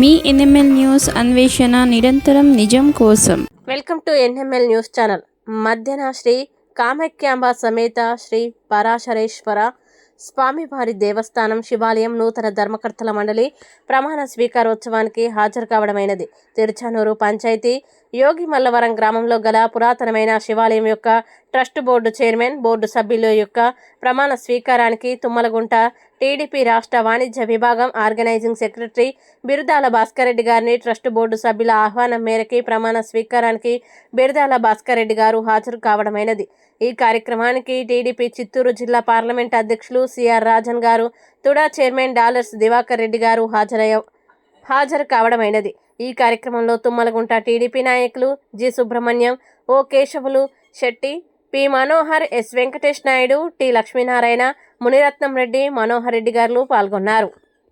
మీ NML news అన్వేషణ నిరంతరం నిజం కోసం. Welcome to NML news channel. మధ్యన శ్రీ కామాఖ్యాంబ సమేత శ్రీ పరాశరేశ్వర స్వామివారి దేవస్థానం శివాలయం నూతన ధర్మకర్తల మండలి ప్రమాణ స్వీకారోత్సవానికి హాజరు కావడమైనది. తిరుచానూరు పంచాయతీ యోగి మల్లవరం గ్రామంలో గల పురాతనమైన శివాలయం యొక్క ట్రస్ట్ బోర్డు చైర్మన్ బోర్డు సభ్యుల యొక్క ప్రమాణ స్వీకారానికి తుమ్మలగుంట టీడీపీ రాష్ట్ర వాణిజ్య విభాగం ఆర్గనైజింగ్ సెక్రటరీ బిరుదాల భాస్కర్ రెడ్డి గారిని ట్రస్ట్ బోర్డు సభ్యుల ఆహ్వానం మేరకి ప్రమాణ స్వీకారానికి బిరుదాల భాస్కర్ రెడ్డి గారు హాజరు కావడమైనది. ఈ కార్యక్రమానికి టీడీపీ చిత్తూరు జిల్లా పార్లమెంట్ అధ్యక్షులు సిఆర్ రాజన్ గారు తుడా చైర్మన్ డాలర్స్ దివాకర్ రెడ్డి గారు హాజరయ్య హాజరు కావడమైనది. ఈ కార్యక్రమంలో తుమ్మలగుంట టీడీపీ నాయకులు G. Subrahmanyam O. Keshavulu Shetty P. Manohar S. Venkatesh Naidu T. Lakshminarayana Munirathnam Reddy Manohar Reddy గారు పాల్గొన్నారు.